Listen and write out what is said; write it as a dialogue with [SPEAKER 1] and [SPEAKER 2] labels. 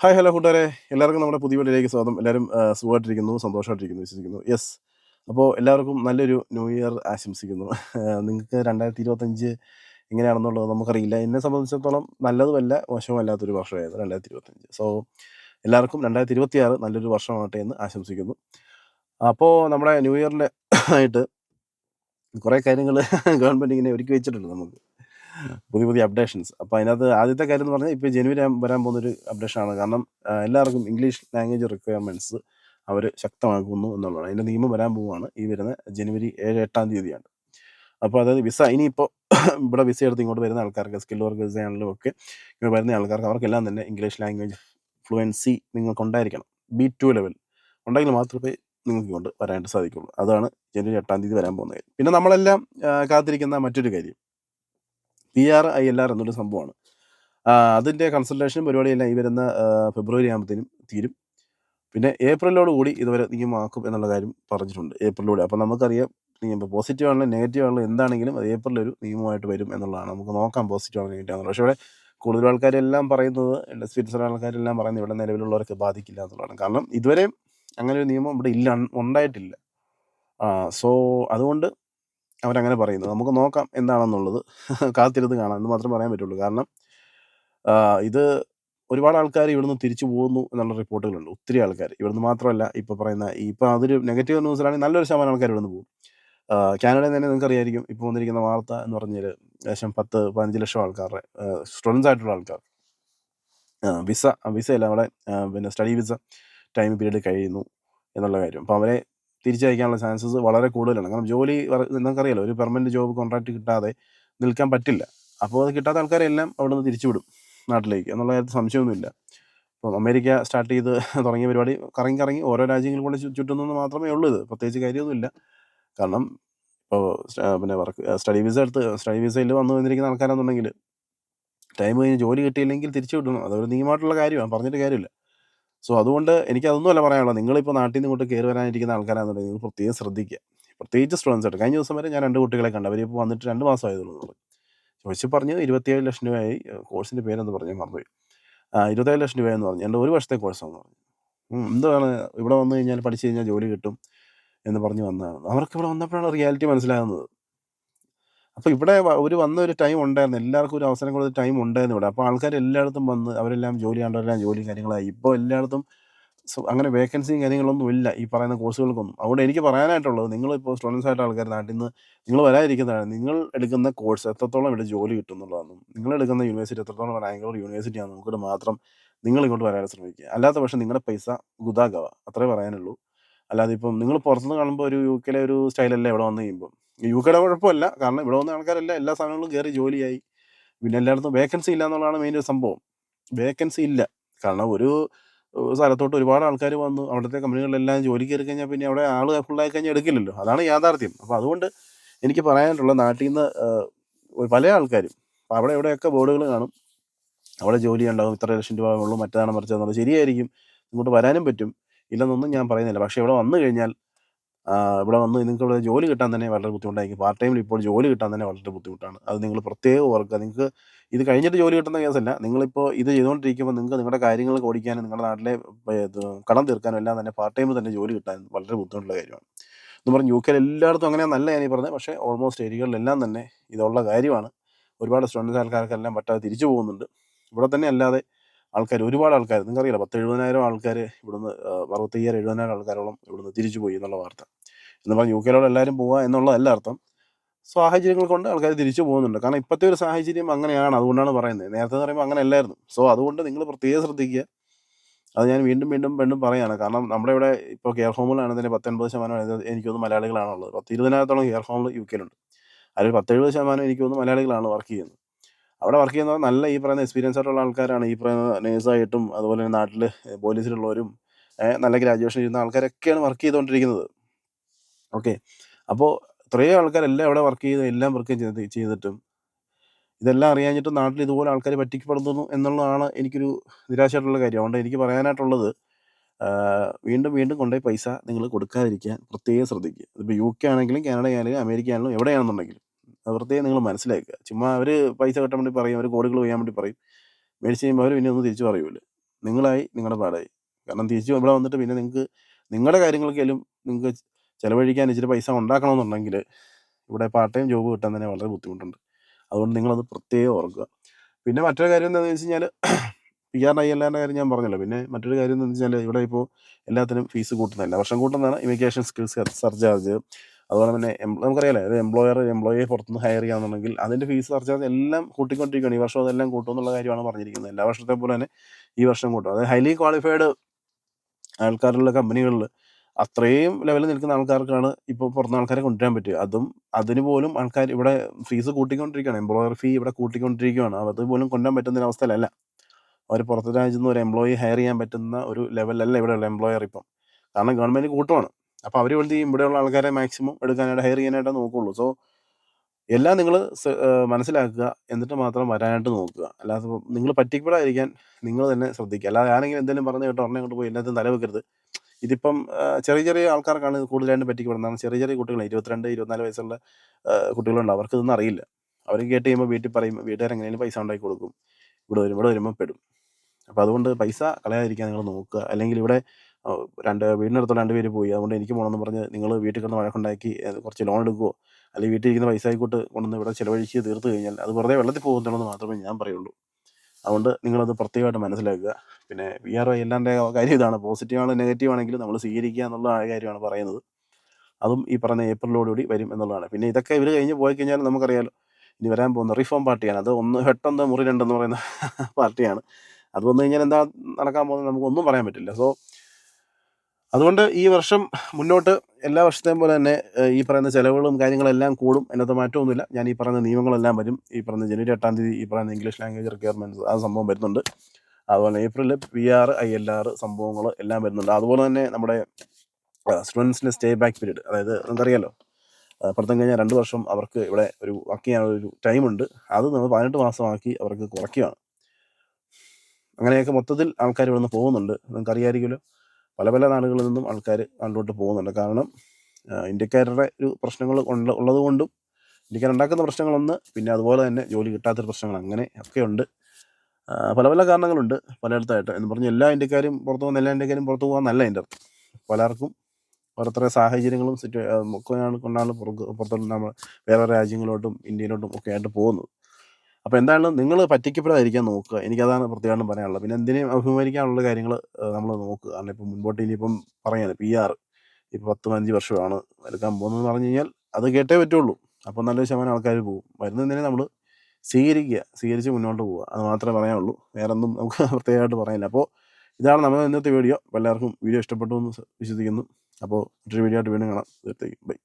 [SPEAKER 1] Hi hello കൂട്ടുകാരെ. എല്ലാവർക്കും നമ്മുടെ പുതിയ വീട്ടിലേക്ക് സ്വാഗതം. എല്ലാവരും സുഖമായിട്ടിരിക്കുന്നു സന്തോഷമായിട്ടിരിക്കുന്നു വിശ്വസിക്കുന്നു. യെസ് അപ്പോൾ എല്ലാവർക്കും നല്ലൊരു ന്യൂ ഇയർ ആശംസിക്കുന്നു. നിങ്ങൾക്ക് രണ്ടായിരത്തി ഇരുപത്തഞ്ച് എങ്ങനെയാണെന്നുള്ളത് നമുക്കറിയില്ല. എന്നെ സംബന്ധിച്ചിടത്തോളം നല്ലതുമല്ല മോശമല്ലാത്തൊരു വർഷമായിരുന്നു രണ്ടായിരത്തി ഇരുപത്തഞ്ച് സോ എല്ലാവർക്കും രണ്ടായിരത്തി ഇരുപത്തി ആറ് നല്ലൊരു വർഷമാകട്ടെ എന്ന് ആശംസിക്കുന്നു. അപ്പോൾ നമ്മുടെ ന്യൂ ഇയറിന്റെ ആയിട്ട് കുറേ കാര്യങ്ങൾ ഗവൺമെന്റ് ഇങ്ങനെ ഒരുക്കി വെച്ചിട്ടുണ്ട് നമുക്ക്. പുതിയ പുതിയ അപ്ഡേഷൻസ് അപ്പോൾ അതിനകത്ത് ആദ്യത്തെ കാര്യം എന്ന് പറഞ്ഞാൽ ഇപ്പോൾ ജനുവരി വരാൻ പോകുന്നൊരു അപ്ഡേഷനാണ് കാരണം എല്ലാവർക്കും ഇംഗ്ലീഷ് ലാംഗ്വേജ് റിക്വയർമെന്റ്സ് അവർ ശക്തമാക്കുന്നു എന്നുള്ളതാണ്. അതിന്റെ നിയമം വരാൻ പോവുകയാണ്. ഈ വരുന്ന ജനുവരി ഏഴ് എട്ടാം തീയതിയാണ്. അപ്പോൾ അതായത് വിസ ഇനിയിപ്പോൾ ഇവിടെ വിസ എടുത്ത് ഇങ്ങോട്ട് വരുന്ന ആൾക്കാർക്ക് സ്കിൽ വർക്ക് വിസ ആണെങ്കിലും ഒക്കെ ഇങ്ങനെ വരുന്ന ആൾക്കാർക്ക് അവർക്കെല്ലാം തന്നെ ഇംഗ്ലീഷ് ലാംഗ്വേജ് ഫ്ലുവൻസി നിങ്ങൾക്ക് ഉണ്ടായിരിക്കണം. ബി ടു ലെവൽ ഉണ്ടെങ്കിൽ മാത്രമേ നിങ്ങൾക്ക് ഇങ്ങോട്ട് വരാനായിട്ട് സാധിക്കുള്ളൂ. അതാണ് ജനുവരി എട്ടാം തീയതി വരാൻ പോകുന്ന കാര്യം. പിന്നെ നമ്മളെല്ലാം കാത്തിരിക്കുന്ന മറ്റൊരു കാര്യം. P R I L R എന്നൊരു സംഭവമാണ്. അതിന്റെ കൺസൾട്ടേഷൻ പരിപാടിയെല്ലാം ഈ വരുന്ന ഫെബ്രുവരി ആകുമ്പോഴത്തേനും തീരും. പിന്നെ ഏപ്രിലോട് കൂടി ഇതുവരെ നിയമമാക്കും എന്നുള്ള കാര്യം പറഞ്ഞിട്ടുണ്ട് ഏപ്രിലോട് അപ്പോൾ നമുക്കറിയാം നിയമം പോസിറ്റീവ് ആണെങ്കിലും നെഗറ്റീവ് ആണെങ്കിലും എന്താണെങ്കിലും അത് ഏപ്രിൽ ഒരു നിയമമായിട്ട് വരും എന്നുള്ളതാണ്. നമുക്ക് നോക്കാം പോസിറ്റീവ് ആണോ നെഗറ്റീവ് ആണെന്നുള്ളത് പക്ഷേ ഇവിടെ കൂടുതൽ ആൾക്കാരെല്ലാം പറയുന്നത് സ്വിറ്റ്സർലാൻഡ് ആൾക്കാരെല്ലാം പറയുന്നത് ഇവിടെ നിലവിലുള്ളവർക്ക് ബാധിക്കില്ല എന്നുള്ളതാണ്. കാരണം ഇതുവരെ അങ്ങനെ ഒരു നിയമം ഇവിടെ ഇല്ല ഉണ്ടായിട്ടില്ല. സോ അതുകൊണ്ട് അവരങ്ങനെ പറയുന്നത്. നമുക്ക് നോക്കാം എന്താണെന്നുള്ളത്. കാത്തിരുന്ന് കാണാം. എന്ന് മാത്രമേ പറയാൻ പറ്റുള്ളൂ. കാരണം ഇത് ഒരുപാട് ആൾക്കാർ ഇവിടുന്ന് തിരിച്ചു പോകുന്നു എന്നുള്ള റിപ്പോർട്ടുകളുണ്ട്. ഒത്തിരി ആൾക്കാർ ഇവിടുന്ന് മാത്രമല്ല ഇപ്പോൾ പറയുന്ന ഇപ്പോൾ അതൊരു നെഗറ്റീവ് ന്യൂസിലാണെങ്കിൽ നല്ലൊരു ശതമാനം ആൾക്കാർ ഇവിടുന്ന് പോകും. കാനഡയിൽ തന്നെ നിങ്ങൾക്ക് അറിയായിരിക്കും ഇപ്പോൾ വന്നിരിക്കുന്ന വാർത്ത എന്ന് പറഞ്ഞാൽ ഏകദേശം പത്ത് പതിനഞ്ച് ലക്ഷം ആൾക്കാരുടെ സ്റ്റുഡൻസ് ആയിട്ടുള്ള ആൾക്കാർ. വിസ വിസ അല്ല അവിടെ പിന്നെ സ്റ്റഡി വിസ ടൈം പീരീഡ് കഴിയുന്നു എന്നുള്ള കാര്യം. അപ്പോൾ അവരെ തിരിച്ചയക്കാനുള്ള ചാൻസസ് വളരെ കൂടുതലാണ്. കാരണം ജോലി നിങ്ങൾക്കറിയാലോ ഒരു പെർമനന്റ് ജോബ് കോൺട്രാക്ട് കിട്ടാതെ നിൽക്കാൻ പറ്റില്ല. അപ്പോൾ അത് കിട്ടാത്ത ആൾക്കാരെല്ലാം അവിടെ നിന്ന് തിരിച്ചുവിടും നാട്ടിലേക്ക് എന്നുള്ള കാര്യത്തിൽ സംശയമൊന്നുമില്ല. ഇപ്പം അമേരിക്ക സ്റ്റാർട്ട് ചെയ്ത് തുടങ്ങിയ പരിപാടി കറങ്ങി കറങ്ങി ഓരോ രാജ്യങ്ങളിൽ കൂടെ ചു- ചുറ്റുന്നെന്ന് മാത്രമേ ഉള്ളൂ ഇത്. പ്രത്യേകിച്ച് കാര്യമൊന്നുമില്ല. കാരണം ഇപ്പോൾ പിന്നെ വർക്ക് സ്റ്റഡി വിസ എടുത്ത് സ്റ്റഡി വിസയിൽ വന്നു വന്നിരിക്കുന്ന ആൾക്കാരാണെന്നുണ്ടെങ്കിൽ ടൈം കഴിഞ്ഞ് ജോലി കിട്ടിയില്ലെങ്കിൽ തിരിച്ചു വിടണം അതൊരു നിയമമായിട്ടുള്ള കാര്യമാണ്. പറഞ്ഞിട്ട് കാര്യമില്ല. സോ അതുകൊണ്ട് എനിക്ക് അതൊന്നുമല്ല പറയാനുള്ളത്. നിങ്ങളിപ്പോൾ നാട്ടിൽ നിന്ന് ഇങ്ങോട്ട് കയറി വരാനിരിക്കുന്ന ആൾക്കാരാണെന്നുണ്ടെങ്കിൽ നിങ്ങൾ പ്രത്യേകം ശ്രദ്ധിക്കുക. പ്രത്യേകിച്ച് സ്റ്റുഡൻസ് ആയിട്ട്. കഴിഞ്ഞ ദിവസം വരെ ഞാൻ രണ്ട് കുട്ടികളെ കണ്ടു. അവരിപ്പോൾ വന്നിട്ട് രണ്ട് മാസമായതുള്ളൂ ചോദിച്ച് പറഞ്ഞു. ഇരുപത്തിയേഴ് ലക്ഷം രൂപയായി. കോഴ്സിന്റെ പേരെന്ന് പറഞ്ഞു. മറന്നുപോയി. ഇരുപത്തേഴ് ലക്ഷം രൂപയെന്ന് പറഞ്ഞു. എന്റെ ഒരു വർഷത്തെ കോഴ്സാണെന്ന് പറഞ്ഞു. എന്താണ് ഇവിടെ വന്നു കഴിഞ്ഞാൽ പഠിച്ചു കഴിഞ്ഞാൽ ജോലി കിട്ടും എന്ന് പറഞ്ഞ് വന്നതാണ്. അവർക്ക് ഇവിടെ വന്നപ്പോഴാണ് റിയാലിറ്റി മനസ്സിലാകുന്നത്. അപ്പോൾ ഇവിടെ ഒരു വന്ന ഒരു ടൈം ഉണ്ടായിരുന്നു. എല്ലാവർക്കും ഒരു അവസരം കൊടുത്ത ടൈം ഉണ്ടായിരുന്നു ഇവിടെ. അപ്പോൾ ആൾക്കാർ എല്ലായിടത്തും വന്ന് അവരെല്ലാം ജോലി കണ്ടവരെല്ലാം ജോലി കാര്യങ്ങളായി. ഇപ്പോൾ എല്ലായിടത്തും അങ്ങനെ വേക്കൻസിയും കാര്യങ്ങളൊന്നും ഇല്ല ഈ പറയുന്ന കോഴ്സുകൾക്കൊന്നും. അതുകൊണ്ട് എനിക്ക് പറയാനായിട്ടുള്ളത് നിങ്ങളിപ്പോൾ സ്റ്റുഡൻസ് ആയിട്ട് ആൾക്കാർ നാട്ടിൽ നിന്ന് നിങ്ങൾ വരാതിരിക്കുന്നതാണ് നിങ്ങൾ എടുക്കുന്ന കോഴ്സ് എത്രത്തോളം ഇവിടെ ജോലി കിട്ടും എന്നുള്ളതാണ് നിങ്ങൾ എടുക്കുന്ന യൂണിവേഴ്സിറ്റി എത്രത്തോളം ബാംഗ്ലൂർ യൂണിവേഴ്സിറ്റി ആണ് നോക്കിയിട്ട് മാത്രം നിങ്ങൾ ഇങ്ങോട്ട് വരാൻ ശ്രമിക്കുക. അല്ലാത്ത പക്ഷേ നിങ്ങളുടെ പൈസ ഗുദാഗവ അത്രേ പറയാനുള്ളൂ. അല്ലാതെ ഇപ്പം നിങ്ങൾ പുറത്തുനിന്ന് കാണുമ്പോൾ ഒരു യു കെയിലെ ഒരു സ്റ്റൈലല്ല ഇവിടെ വന്ന് കഴിയുമ്പോൾ യു കെയുടെ കുഴപ്പമല്ല. കാരണം ഇവിടെ വന്ന ആൾക്കാരല്ല എല്ലാ സാധനങ്ങളും കയറി ജോലിയായി. പിന്നെ എല്ലായിടത്തും വേക്കൻസി ഇല്ല എന്നുള്ളതാണ് മെയിൻ ഒരു സംഭവം. വേക്കൻസി ഇല്ല. കാരണം ഒരു സ്ഥലത്തോട്ട് ഒരുപാട് ആൾക്കാർ വന്നു. അവിടുത്തെ കമ്പനികളിലെല്ലാം ജോലി കയറി കഴിഞ്ഞാൽ പിന്നെ അവിടെ ആൾ ഫുള്ളായി കഴിഞ്ഞാൽ എടുക്കില്ലല്ലോ. അതാണ് യാഥാർത്ഥ്യം. അപ്പോൾ അതുകൊണ്ട് എനിക്ക് പറയാനുള്ള നാട്ടിൽ നിന്ന് പല ആൾക്കാരും അവിടെ എവിടെയൊക്കെ ബോർഡുകൾ കാണും. അവിടെ ജോലി ഉണ്ടാകും ഇത്ര ലക്ഷം രൂപ ഉള്ളൂ. മറ്റേതാണ് മറിച്ചതെന്നുള്ളത് ശരിയായിരിക്കും. ഇങ്ങോട്ട് വരാനും പറ്റും. ഇല്ലെന്നൊന്നും ഞാൻ പറയുന്നില്ല. പക്ഷേ ഇവിടെ വന്നു കഴിഞ്ഞാൽ ഇവിടെ വന്ന് നിങ്ങൾക്ക് ഇവിടെ ജോലി കിട്ടാൻ തന്നെ വളരെ ബുദ്ധിമുട്ടായിരിക്കും പാർട്ട് ടൈമിൽ ഇപ്പോൾ ജോലി കിട്ടാൻ തന്നെ വളരെ ബുദ്ധിമുട്ടാണ്. അത് നിങ്ങൾ പ്രത്യേകം ഓർക്കുക. നിങ്ങൾക്ക് ഇത് കഴിഞ്ഞിട്ട് ജോലി കിട്ടുന്ന കേസല്ല. നിങ്ങളിപ്പോൾ ഇത് ചെയ്തുകൊണ്ടിരിക്കുമ്പോൾ നിങ്ങൾക്ക് നിങ്ങളുടെ കാര്യങ്ങൾ ഓടിക്കാനും നിങ്ങളുടെ നാട്ടിലെ കടം തീർക്കാനും എല്ലാം തന്നെ പാർട്ട് ടൈമിൽ തന്നെ ജോലി കിട്ടാൻ വളരെ ബുദ്ധിമുട്ടുള്ള കാര്യമാണ്. എന്ന് പറഞ്ഞ് യു കെയിൽ എല്ലായിടത്തും അങ്ങനെയാണെന്നല്ല ഞാൻ ഈ പറഞ്ഞത്. പക്ഷേ ഓൾമോസ്റ്റ് ഏരിയകളിലെല്ലാം തന്നെ ഇതുള്ള കാര്യമാണ്. ഒരുപാട് സ്റ്റുഡൻസ് ആൾക്കാർക്കെല്ലാം പറ്റാതെ തിരിച്ചു പോകുന്നുണ്ട്. ഇവിടെ തന്നെ അല്ലാതെ ആൾക്കാർ ഒരുപാട് ആൾക്കാർ നിങ്ങൾക്കറിയില്ല പത്ത് എഴുപതിനായിരം ആൾക്കാർ ഇവിടുന്ന് അറുപത്തയ്യായിരം എഴുപതിനായിരം ആൾക്കാരോളം ഇവിടുന്ന് തിരിച്ചു പോയി എന്നുള്ള വാർത്ത. എന്ന് പറഞ്ഞാൽ യു കെയിലോട് എല്ലാവരും പോവുക എന്നുള്ളതല്ല അർത്ഥം. സാഹചര്യങ്ങൾ കൊണ്ട് ആൾക്കാർ തിരിച്ചു പോകുന്നുണ്ട്. കാരണം ഇപ്പോഴത്തെ ഒരു സാഹചര്യം അങ്ങനെയാണ് അതുകൊണ്ടാണ് പറയുന്നത്. നേരത്തെ പറയുമ്പോൾ അങ്ങനെ അല്ലായിരുന്നു സോ അതുകൊണ്ട് നിങ്ങൾ പ്രത്യേകം ശ്രദ്ധിക്കുക. അത് ഞാൻ വീണ്ടും വീണ്ടും വീണ്ടും പറയാണ്. കാരണം നമ്മുടെ ഇവിടെ ഇപ്പോൾ കെയർ ഹോമിലാണ് തന്നെ പത്തൊൻപത് ശതമാനം എനിക്ക് തോന്നുന്നു മലയാളികളാണുള്ളത്. പത്ത് ഇരുപതിനായിരത്തോളം കെയർ ഹോമിൽ യു കെയിലുണ്ട് അതിൽ പത്തെഴുപത് ശതമാനം എനിക്ക് തോന്നുന്നു മലയാളികളാണ് വർക്ക് ചെയ്യുന്നത്. അവിടെ വർക്ക് ചെയ്യുന്നവർ നല്ല ഈ പറയുന്ന എക്സ്പീരിയൻസ് ആയിട്ടുള്ള ആൾക്കാരാണ്. ഈ പറയുന്ന നേഴ്സായിട്ടും അതുപോലെ തന്നെ നാട്ടിൽ പോലീസിലുള്ളവരും നല്ല ഗ്രാജുവേഷൻ ചെയ്യുന്ന ആൾക്കാരൊക്കെയാണ് വർക്ക് ചെയ്തുകൊണ്ടിരിക്കുന്നത്. ഓക്കെ അപ്പോൾ ഇത്രയും ആൾക്കാരെല്ലാം അവിടെ വർക്ക് ചെയ്ത് എല്ലാം വർക്ക് ചെയ്ത് ചെയ്തിട്ടും. ഇതെല്ലാം അറിയാഞ്ഞിട്ട് നാട്ടിൽ ഇതുപോലെ ആൾക്കാർ പറ്റിക്കപ്പെടുന്നു എന്നുള്ളതാണ് എനിക്കൊരു നിരാശയായിട്ടുള്ള കാര്യം. അതുകൊണ്ട് എനിക്ക് പറയാനായിട്ടുള്ളത് വീണ്ടും വീണ്ടും കൊണ്ടുപോയി പൈസ നിങ്ങൾ കൊടുക്കാതിരിക്കാൻ പ്രത്യേകം ശ്രദ്ധിക്കുക. ഇപ്പോൾ യു കെ ആണെങ്കിലും കാനഡ ആണെങ്കിലും അമേരിക്ക ആണെങ്കിലും എവിടെയാണെന്നുണ്ടെങ്കിലും. പ്രത്യേകം നിങ്ങൾ മനസ്സിലാക്കുക. ചുമ്മാ അവർ പൈസ കിട്ടാൻ വേണ്ടി പറയും അവർ കോടികൾ ചെയ്യാൻ വേണ്ടി പറയും. മേടിച്ച് കഴിയുമ്പോൾ അവർ പിന്നെ ഒന്നും തിരിച്ചു പറയൂല. നിങ്ങളായി നിങ്ങളുടെ പാടായി. കാരണം തിരിച്ചു ഇവിടെ വന്നിട്ട് പിന്നെ നിങ്ങൾക്ക് നിങ്ങളുടെ കാര്യങ്ങൾക്കായാലും നിങ്ങൾക്ക് ചിലവഴിക്കാൻ ഇച്ചിരി പൈസ ഉണ്ടാക്കണമെന്നുണ്ടെങ്കിൽ ഇവിടെ പാർട്ട് ടൈം ജോബ് കിട്ടാൻ തന്നെ വളരെ ബുദ്ധിമുട്ടുണ്ട്. അതുകൊണ്ട് നിങ്ങളത് പ്രത്യേകം ഓർക്കുക. പിന്നെ മറ്റൊരു കാര്യം എന്താണെന്ന് വെച്ച് കഴിഞ്ഞാൽ പി ആർ ഐ എല്ലാന്റെ കാര്യം ഞാൻ പറഞ്ഞല്ലോ. പിന്നെ മറ്റൊരു കാര്യം എന്ന് വെച്ചാൽ ഇവിടെ ഇപ്പോൾ എല്ലാത്തിനും ഫീസ് കൂട്ടുന്നില്ല വർഷം കൂട്ടുന്നതാണ് ഇമിഗ്രേഷൻ സ്കിൽസ് സർചാർജ് അതുപോലെ തന്നെ നമുക്കറിയാലോ ഒരു എംപ്ലോയർ എംപ്ലോയിയെ പുറത്തുനിന്ന് ഹയർ ചെയ്യാന്നുണ്ടെങ്കിൽ അതിന്റെ ഫീസ് സർചാർജ് എല്ലാം കൂട്ടിക്കൊണ്ടിരിക്കുകയാണ്. ഈ വർഷം അതെല്ലാം കൂട്ടും എന്നുള്ള കാര്യമാണ് പറഞ്ഞിരിക്കുന്നത്. എല്ലാ വർഷത്തെ പോലെ തന്നെ ഈ വർഷം കൂട്ടും. അതായത് ഹൈലി ക്വാളിഫൈഡ് ആൾക്കാരുള്ള കമ്പനികളിൽ അത്രയും ലെവലിൽ നിൽക്കുന്ന ആൾക്കാർക്കാണ് ഇപ്പോൾ പുറത്തുനിന്ന് ആൾക്കാരെ കൊണ്ടുവരാൻ പറ്റുക. അതും അതിന് പോലും ആൾക്കാർ ഇവിടെ ഫീസ് കൂട്ടിക്കൊണ്ടിരിക്കുകയാണ്. എംപ്ലോയർ ഫീ ഇവിടെ കൂട്ടിക്കൊണ്ടിരിക്കുകയാണ്. അത് പോലും കൊണ്ടുവരാൻ പറ്റുന്ന അവസ്ഥയിലല്ല. അവർ പുറത്ത് രാജ്യത്ത് നിന്ന് ഒരു എംപ്ലോയി ഹയർ ചെയ്യാൻ പറ്റുന്ന ഒരു ലെവലല്ല ഇവിടെയുള്ള എംപ്ലോയർ ഇപ്പം. കാരണം ഗവൺമെന്റ് കൂട്ടുവാണ്. അപ്പോൾ അവർ എന്ത് ഇവിടെയുള്ള ആൾക്കാരെ മാക്സിമം എടുക്കാനായിട്ട് ഹയർ ചെയ്യാനായിട്ട് നോക്കുള്ളൂ. സോ എല്ലാം നിങ്ങൾ മനസ്സിലാക്കുക. എന്നിട്ട് മാത്രം വരാനായിട്ട് നോക്കുക. അല്ലാതെ നിങ്ങൾ പറ്റിക്കപ്പെടാതിരിക്കാൻ നിങ്ങൾ തന്നെ ശ്രദ്ധിക്കുക. അല്ലാതെ ആരെങ്കിലും എന്തെങ്കിലും പറഞ്ഞു കേട്ടോ ഉടനെ കൊണ്ട് പോയി എല്ലാത്തിനും തലവെക്കരുത്. ഇതിപ്പം ചെറിയ ചെറിയ ആൾക്കാർക്കാണ് കൂടുതലായിട്ട് പറ്റിക്കപ്പെടുന്നത്. ചെറിയ ചെറിയ കുട്ടികൾ ഇരുപത്തിരണ്ട് ഇരുപത്തിനാല് വയസ്സുള്ള കുട്ടികളുണ്ട്. അവർക്ക് ഇതൊന്നും അറിയില്ല. അവർ കേട്ട് കഴിയുമ്പോൾ വീട്ടിൽ പറയും വീട്ടുകാർ എങ്ങനെയാണ് പൈസ ഉണ്ടാക്കി കൊടുക്കും. ഇവിടെ വരും ഇവിടെ വരുമ്പോൾ പെടും. അപ്പോൾ അതുകൊണ്ട് പൈസ കളയാതിരിക്കാൻ നിങ്ങൾ നോക്കുക. അല്ലെങ്കിൽ ഇവിടെ രണ്ട് വീടിനടുത്തുള്ള രണ്ട് പേര് പോയി. അതുകൊണ്ട് എനിക്ക് പോകണമെന്ന് പറഞ്ഞ് നിങ്ങൾ വീട്ടിൽ കിടന്ന് വഴക്കുണ്ടാക്കി കുറച്ച് ലോൺ എടുക്കുവോ? അല്ലെങ്കിൽ വീട്ടിൽ ഇരിക്കുന്ന പൈസ ആയിക്കോട്ട് കൊണ്ടുവന്ന് ഇവിടെ ചിലവഴിച്ച് തീർത്ത് കഴിഞ്ഞാൽ അത് വെറുതെ വെള്ളത്തിൽ പോകുന്നുള്ളൂ മാത്രമേ ഞാൻ പറയുള്ളൂ. അതുകൊണ്ട് നിങ്ങളത് പ്രത്യേകമായിട്ട് മനസ്സിലാക്കുക. പിന്നെ വി ആർ ഐ എല്ലാന്റെ കാര്യം ഇതാണ്. പോസിറ്റീവ് നെഗറ്റീവാണെങ്കിലും നെഗറ്റീവ് ആണെങ്കിലും നമ്മൾ സ്വീകരിക്കുക എന്നുള്ള കാര്യമാണ് പറയുന്നത്. അതും ഈ പറഞ്ഞ ഏപ്രിലോടുകൂടി വരും എന്നുള്ളതാണ്. പിന്നെ ഇതൊക്കെ ഇവർ കഴിഞ്ഞ് പോയി കഴിഞ്ഞാൽ നമുക്കറിയാലോ ഇനി വരാൻ പോകുന്ന റിഫോം പാർട്ടിയാണ്. അത് ഒന്ന് ഹെട്ടൊന്ന് മുറി രണ്ടെന്ന് പറയുന്ന പാർട്ടിയാണ്. അത് വന്നു കഴിഞ്ഞാൽ എന്താ നടക്കാൻ പോകുന്നത് നമുക്കൊന്നും പറയാൻ പറ്റില്ല. സോ അതുകൊണ്ട് ഈ വർഷം മുന്നോട്ട് എല്ലാ വർഷത്തെയും പോലെ തന്നെ ഈ പറയുന്ന ചിലവുകളും കാര്യങ്ങളെല്ലാം കൂടും. അതിനകത്ത് മാറ്റമൊന്നുമില്ല. ഞാൻ ഈ പറയുന്ന നിയമങ്ങളെല്ലാം വരും. ഈ പറയുന്ന ജനുവരി എട്ടാം തീയതി ഈ പറയുന്ന ഇംഗ്ലീഷ് ലാംഗ്വേജ് റിക്വയർമെന്റ്സ് ആ സംഭവം വരുന്നുണ്ട്. അതുപോലെ ഏപ്രിലിൽ P R I L R സംഭവങ്ങൾ എല്ലാം വരുന്നുണ്ട്. അതുപോലെ തന്നെ നമ്മുടെ സ്റ്റുഡൻസിന്റെ സ്റ്റേ ബാക്ക് പീരീഡ്. അതായത് നമുക്കറിയാലോ പുറത്തും കഴിഞ്ഞാൽ രണ്ട് വർഷം അവർക്ക് ഇവിടെ ഒരു വർക്ക് ചെയ്യാനുള്ള ഒരു ടൈമുണ്ട്. അത് നമ്മൾ പതിനെട്ട് മാസമാക്കി അവർക്ക് കുറയ്ക്കുകയാണ്. അങ്ങനെയൊക്കെ മൊത്തത്തിൽ ആൾക്കാർ ഇവിടെ നിന്ന് പോകുന്നുണ്ട്. നിങ്ങൾക്ക് അറിയാമായിരിക്കുമല്ലോ പല പല നാടുകളിൽ നിന്നും ആൾക്കാർ നാട്ടിലോട്ട് പോകുന്നുണ്ട്. കാരണം ഇന്ത്യക്കാരുടെ ഒരു പ്രശ്നങ്ങൾ ഉണ്ട് ഉള്ളത് കൊണ്ടും ഇന്ത്യക്കാർ ഉണ്ടാക്കുന്ന പ്രശ്നങ്ങളൊന്ന് പിന്നെ അതുപോലെ തന്നെ ജോലി കിട്ടാത്തൊരു പ്രശ്നങ്ങൾ അങ്ങനെ ഒക്കെയുണ്ട് പല പല കാരണങ്ങളുണ്ട് പലയിടത്തായിട്ട്. എന്ന് പറഞ്ഞ് എല്ലാ ഇന്ത്യക്കാരും പുറത്ത് പോകുന്ന എല്ലാ ഇന്ത്യക്കാരും പുറത്ത് പോകാമെന്നല്ല എന്റെ അർത്ഥം പലർക്കും ഓരോരുത്തരുടെ സാഹചര്യങ്ങളും സിറ്റുവേ കൊണ്ടാണ് പുറത്ത് പുറത്തോട്ട് നമ്മൾ വേറെ രാജ്യങ്ങളോട്ടും ഇന്ത്യയിലോട്ടും ഒക്കെ ആയിട്ട് പോകുന്നത്. അപ്പോൾ എന്തായാലും നിങ്ങൾ പറ്റിക്കപ്പെടാതിരിക്കാൻ നോക്കുക. എനിക്കതാണ് പ്രത്യേകം പറയാനുള്ളത്. പിന്നെ എന്തിനേയും അഭിമുഖീകരിക്കാനുള്ള കാര്യങ്ങൾ നമ്മൾ നോക്കുക. കാരണം ഇപ്പം മുൻപോട്ട് ഇനിയിപ്പം പറയാൻ പി ആർ ഇപ്പോൾ പത്ത് അഞ്ച് വർഷമാണ് എടുക്കാൻ പോകുന്നതെന്ന് പറഞ്ഞു കഴിഞ്ഞാൽ അത് കേട്ടേ പറ്റുള്ളൂ. അപ്പം നല്ലൊരു ശതമാനം ആൾക്കാർ പോകും. വരുന്നതിനെ നമ്മൾ സ്വീകരിക്കുക. സ്വീകരിച്ച് മുന്നോട്ട് പോവുക. അത് മാത്രമേ പറയാനുള്ളൂ. വേറെ ഒന്നും നമുക്ക് പ്രത്യേകമായിട്ട് പറയാനില്ല. അപ്പോൾ ഇതാണ് നമ്മൾ ഇന്നത്തെ വീഡിയോ. എല്ലാവർക്കും വീഡിയോ ഇഷ്ടപ്പെട്ടു എന്ന് വിശ്വസിക്കുന്നു. അപ്പോൾ മറ്റൊരു വീഡിയോ ആയിട്ട് വീണ്ടും കാണാം. തീർത്തേക്കും ബൈ.